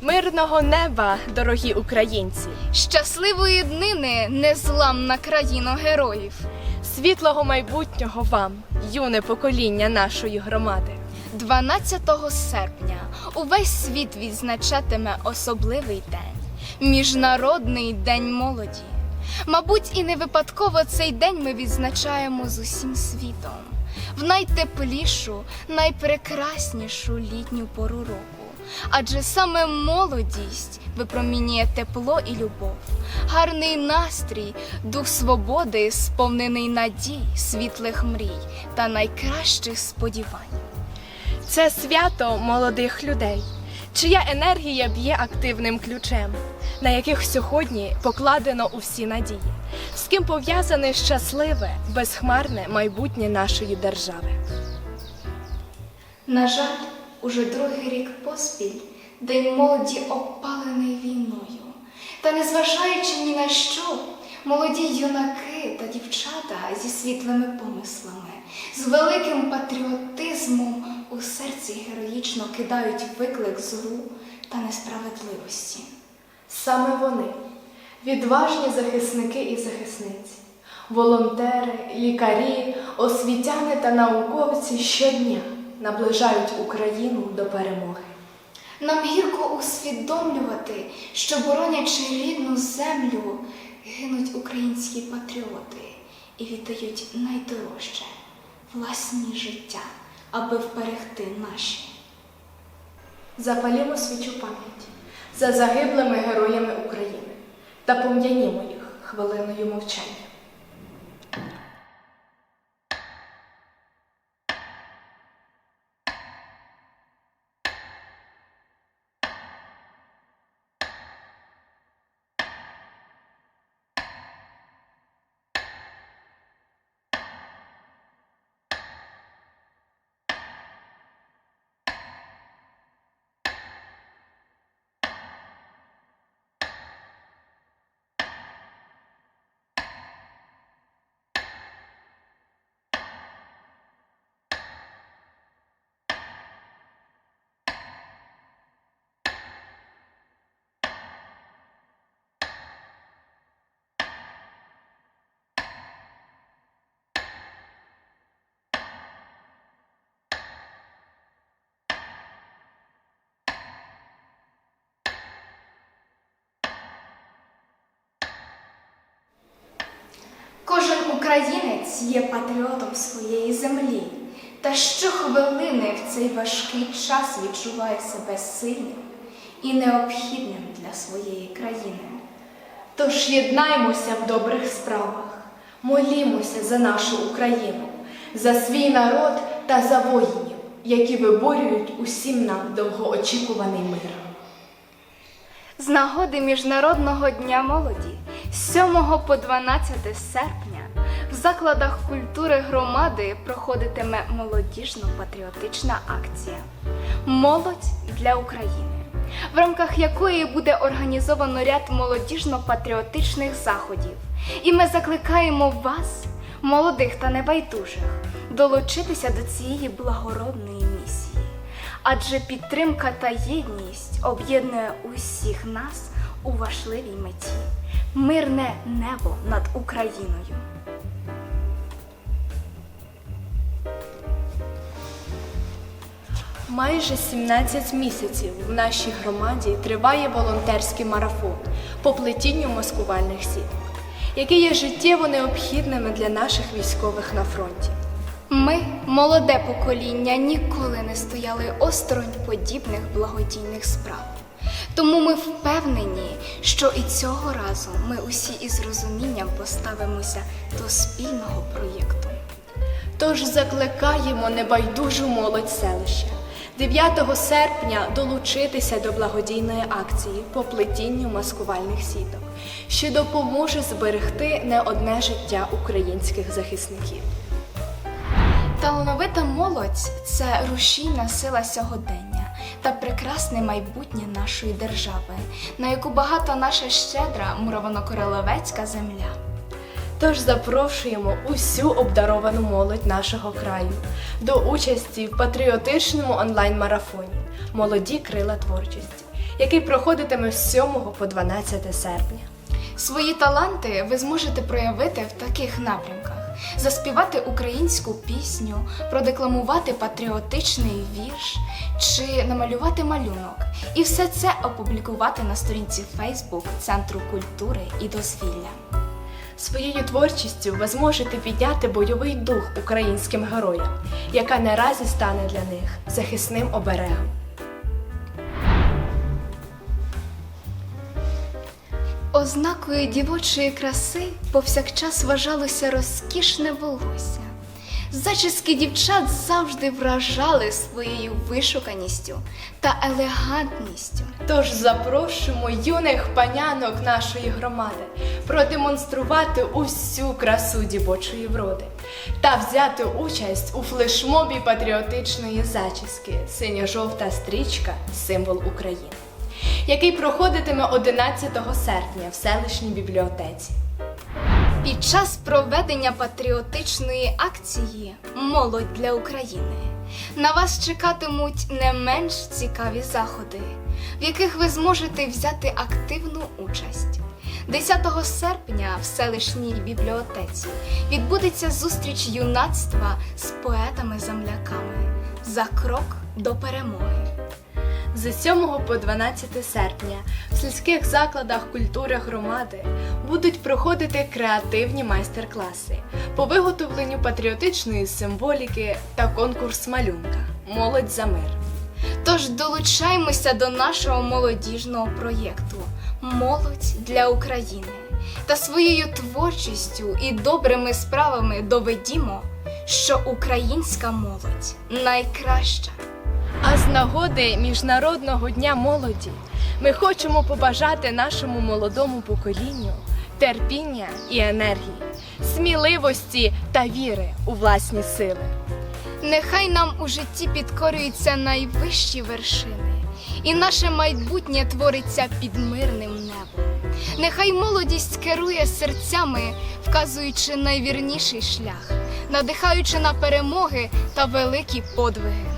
Мирного неба, дорогі українці, Щасливої днини, незламна країна героїв. світлого майбутнього вам, юне покоління нашої громади. 12 серпня увесь світ відзначатиме особливий день Міжнародний день молоді. Мабуть, і не випадково цей день ми відзначаємо з усім світом в найтеплішу, найпрекраснішу літню пору року. Адже саме молодість випромінює тепло і любов, гарний настрій, дух свободи, сповнений надій, світлих мрій та найкращих сподівань. Це свято молодих людей, чия енергія б'є активним ключем, на яких сьогодні покладено усі надії, з ким пов'язане щасливе, безхмарне майбутнє нашої держави. На жаль, уже другий рік поспіль День молоді опалений війною. Та незважаючи ні на що, молоді юнаки та дівчата зі світлими помислами, з великим патріотизмом у серці героїчно кидають виклик злу та несправедливості. Саме вони, відважні захисники і захисниці, волонтери, лікарі, освітяни та науковці щодня наближають Україну до перемоги. Нам гірко усвідомлювати, що боронячи рідну землю, гинуть українські патріоти і віддають найдорожче власні життя, аби вберегти наші. Запалімо свічу пам'яті за загиблими героями України та пом'янімо їх хвилиною мовчання. Українець є патріотом своєї землі, та щохвилини в цей важкий час відчуває себе сильним і необхідним для своєї країни. Тож єднаймося в добрих справах, молімося за нашу Україну, за свій народ та за воїнів, які виборюють усім нам довгоочікуваний мир. З нагоди Міжнародного дня молоді з 7 по 12 серпня закладах культури громади проходитиме молодіжно-патріотична акція Молодь для України, в рамках якої буде організовано ряд молодіжно-патріотичних заходів. І ми закликаємо вас, молодих та небайдужих, долучитися до цієї благородної місії. Адже підтримка та єдність об'єднує усіх нас у важливій меті мирне небо над Україною. Майже 17 місяців в нашій громаді триває волонтерський марафон по плетінню маскувальних сіток, які є життєво необхідними для наших військових на фронті. Ми, молоде покоління, ніколи не стояли осторонь подібних благодійних справ. Тому ми впевнені, що і цього разу ми усі із розумінням поставимося до спільного проєкту. Тож закликаємо небайдужу молодь селища 9 серпня долучитися до благодійної акції по плетінню маскувальних сіток, що допоможе зберегти не одне життя українських захисників. Талановита молодь це рушійна сила сьогодення та прекрасне майбутнє нашої держави, на яку багата наша щедра муровано-королевецька земля. Тож запрошуємо усю обдаровану молодь нашого краю до участі в патріотичному онлайн-марафоні Молоді крила творчості, який проходитиме з 7 по 12 серпня. Свої таланти ви зможете проявити в таких напрямках: заспівати українську пісню, продекламувати патріотичний вірш чи намалювати малюнок. І все це опублікувати на сторінці Facebook Центру культури і дозвілля. Своєю творчістю ви зможете підняти бойовий дух українським героям, яка наразі стане для них захисним оберегом. Ознакою дівочої краси повсякчас вважалося розкішне волосся. Зачіски дівчат завжди вражали своєю вишуканістю та елегантністю. Тож запрошуємо юних панянок нашої громади продемонструвати усю красу дівочої вроди та взяти участь у флешмобі патріотичної зачіски Синьо-жовта стрічка символ України, який проходитиме 11 серпня в селищній бібліотеці. Під час проведення патріотичної акції Молодь для України на вас чекатимуть не менш цікаві заходи, в яких ви зможете взяти активну участь. 10 серпня в селищній бібліотеці відбудеться зустріч юнацтва з поетами-земляками за крок до перемоги. З 7 по 12 серпня в сільських закладах культури громади будуть проходити креативні майстер-класи по виготовленню патріотичної символіки та конкурс малюнка Молодь за мир. Тож долучаймося до нашого молодіжного проєкту Молодь для України та своєю творчістю і добрими справами доведімо, що українська молодь найкраща. А з нагоди Міжнародного дня молоді ми хочемо побажати нашому молодому поколінню терпіння і енергії, сміливості та віри у власні сили. Нехай нам у житті підкорюються найвищі вершини, і наше майбутнє твориться під мирним небом. Нехай молодість керує серцями, вказуючи найвірніший шлях, надихаючи на перемоги та великі подвиги.